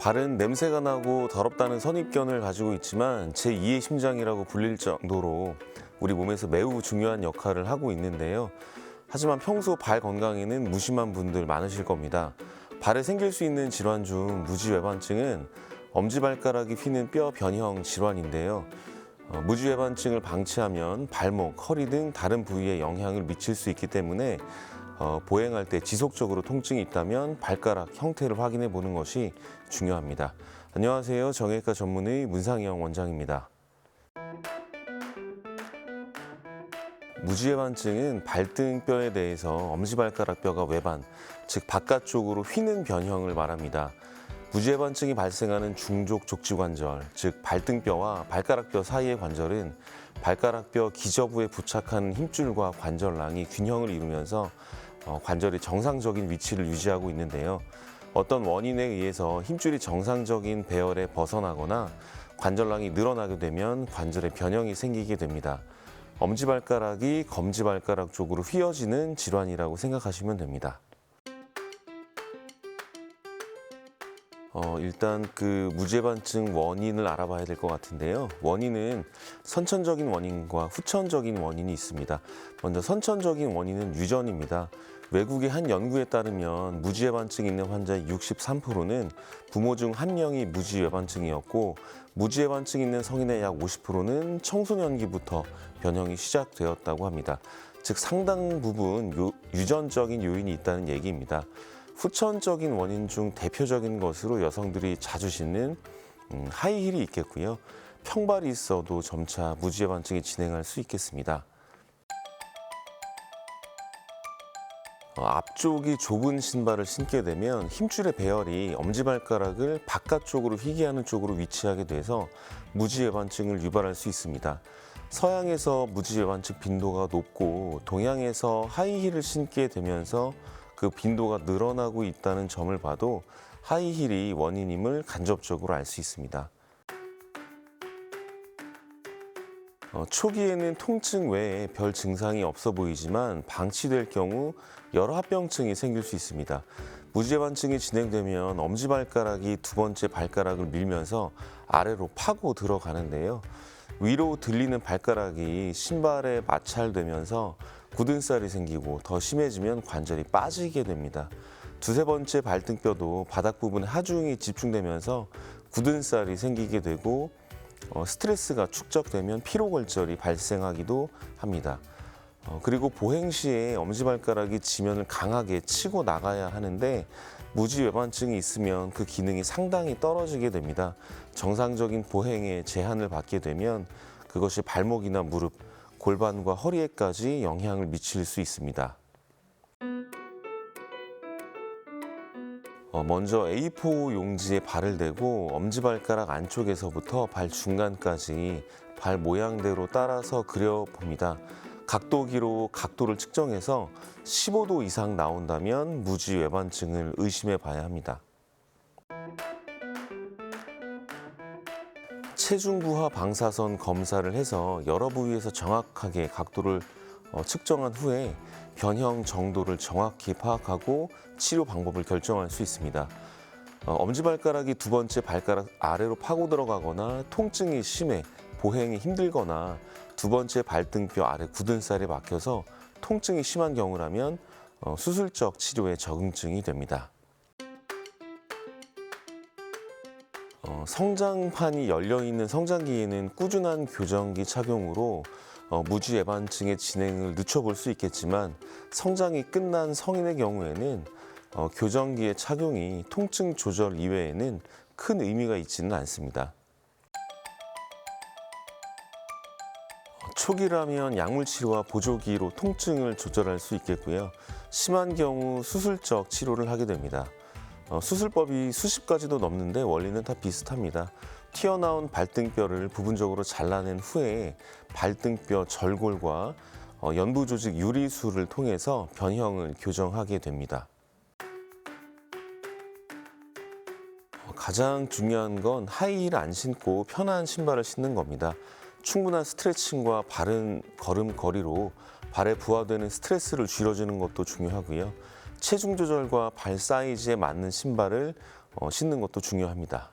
발은 냄새가 나고 더럽다는 선입견을 가지고 있지만 제2의 심장이라고 불릴 정도로 우리 몸에서 매우 중요한 역할을 하고 있는데요. 하지만 평소 발 건강에는 무심한 분들 많으실 겁니다. 발에 생길 수 있는 질환 중 무지외반증은 엄지발가락이 휘는 뼈 변형 질환인데요. 어, 무지외반증을 방치하면 발목, 허리 등 다른 부위에 영향을 미칠 수 있기 때문에 어, 보행할 때 지속적으로 통증이 있다면 발가락 형태를 확인해 보는 것이 중요합니다. 안녕하세요. 정형외과 전문의 문상영 원장입니다. 무지외반증은 발등뼈에 대해서 엄지발가락 뼈가 외반, 즉 바깥쪽으로 휘는 변형을 말합니다. 무지외반증이 발생하는 중족 족지관절, 즉 발등뼈와 발가락뼈 사이의 관절은 발가락뼈 기저부에 부착한 힘줄과 관절랑이 균형을 이루면서 어, 관절이 정상적인 위치를 유지하고 있는데요. 어떤 원인에 의해서 힘줄이 정상적인 배열에 벗어나거나 관절랑이 늘어나게 되면 관절에 변형이 생기게 됩니다. 엄지발가락이 검지발가락 쪽으로 휘어지는 질환이라고 생각하시면 됩니다. 어, 일단 그 무죄반증 원인을 알아봐야 될 것 같은데요. 원인은 선천적인 원인과 후천적인 원인이 있습니다. 먼저 선천적인 원인은 유전입니다. 외국의 한 연구에 따르면 무지외반증 있는 환자의 63%는 부모 중 한 명이 무지외반증이었고 무지외반증 있는 성인의 약 50%는 청소년기부터 변형이 시작되었다고 합니다. 즉 상당 부분 요- 유전적인 요인이 있다는 얘기입니다. 후천적인 원인 중 대표적인 것으로 여성들이 자주 신는 음, 하이힐이 있겠고요. 평발이 있어도 점차 무지외반증이 진행할 수 있겠습니다. 어, 앞쪽이 좁은 신발을 신게 되면 힘줄의 배열이 엄지발가락을 바깥쪽으로 휘게 하는 쪽으로 위치하게 돼서 무지외반증을 유발할 수 있습니다. 서양에서 무지외반증 빈도가 높고 동양에서 하이힐을 신게 되면서 그 빈도가 늘어나고 있다는 점을 봐도 하이힐이 원인임을 간접적으로 알 수 있습니다. 어, 초기에는 통증 외에 별 증상이 없어 보이지만 방치될 경우 여러 합병증이 생길 수 있습니다. 무지외반증이 진행되면 엄지발가락이 두 번째 발가락을 밀면서 아래로 파고 들어가는데요. 위로 들리는 발가락이 신발에 마찰되면서 굳은살이 생기고 더 심해지면 관절이 빠지게 됩니다. 두세 번째 발등뼈도 바닥 부분에 하중이 집중되면서 굳은살이 생기게 되고 어, 스트레스가 축적되면 피로골절이 발생하기도 합니다. 어, 그리고 보행 시에 엄지발가락이 지면을 강하게 치고 나가야 하는데 무지 외반증이 있으면 그 기능이 상당히 떨어지게 됩니다. 정상적인 보행에 제한을 받게 되면 그것이 발목이나 무릎, 골반과 허리에까지 영향을 미칠 수 있습니다. 어, 먼저 A4 용지에 발을 대고 엄지발가락 안쪽에서부터 발 중간까지 발 모양대로 따라서 그려봅니다. 각도기로 각도를 측정해서 15도 이상 나온다면 무지 외반증을 의심해 봐야 합니다. 체중부하 방사선 검사를 해서 여러 부위에서 정확하게 각도를 어, 측정한 후에 변형 정도를 정확히 파악하고 치료 방법을 결정할 수 있습니다. 어, 엄지발가락이 두 번째 발가락 아래로 파고 들어가거나 통증이 심해 보행이 힘들거나 두 번째 발등뼈 아래 굳은살이 막혀서 통증이 심한 경우라면 어, 수술적 치료에 적응증이 됩니다. 어, 성장판이 열려 있는 성장기에는 꾸준한 교정기 착용으로 어, 무지 예반증의 진행을 늦춰볼 수 있겠지만 성장이 끝난 성인의 경우에는 어, 교정기의 착용이 통증 조절 이외에는 큰 의미가 있지는 않습니다. 초기라면 약물 치료와 보조기로 통증을 조절할 수 있겠고요. 심한 경우 수술적 치료를 하게 됩니다. 어, 수술법이 수십 가지도 넘는데 원리는 다 비슷합니다. 튀어나온 발등뼈를 부분적으로 잘라낸 후에 발등뼈 절골과 어, 연부 조직 유리수를 통해서 변형을 교정하게 됩니다. 어, 가장 중요한 건 하이힐 안 신고 편한 신발을 신는 겁니다. 충분한 스트레칭과 바른 걸음걸이로 발에 부하되는 스트레스를 줄여주는 것도 중요하고요. 체중 조절과 발 사이즈에 맞는 신발을 어, 씻는 것도 중요합니다.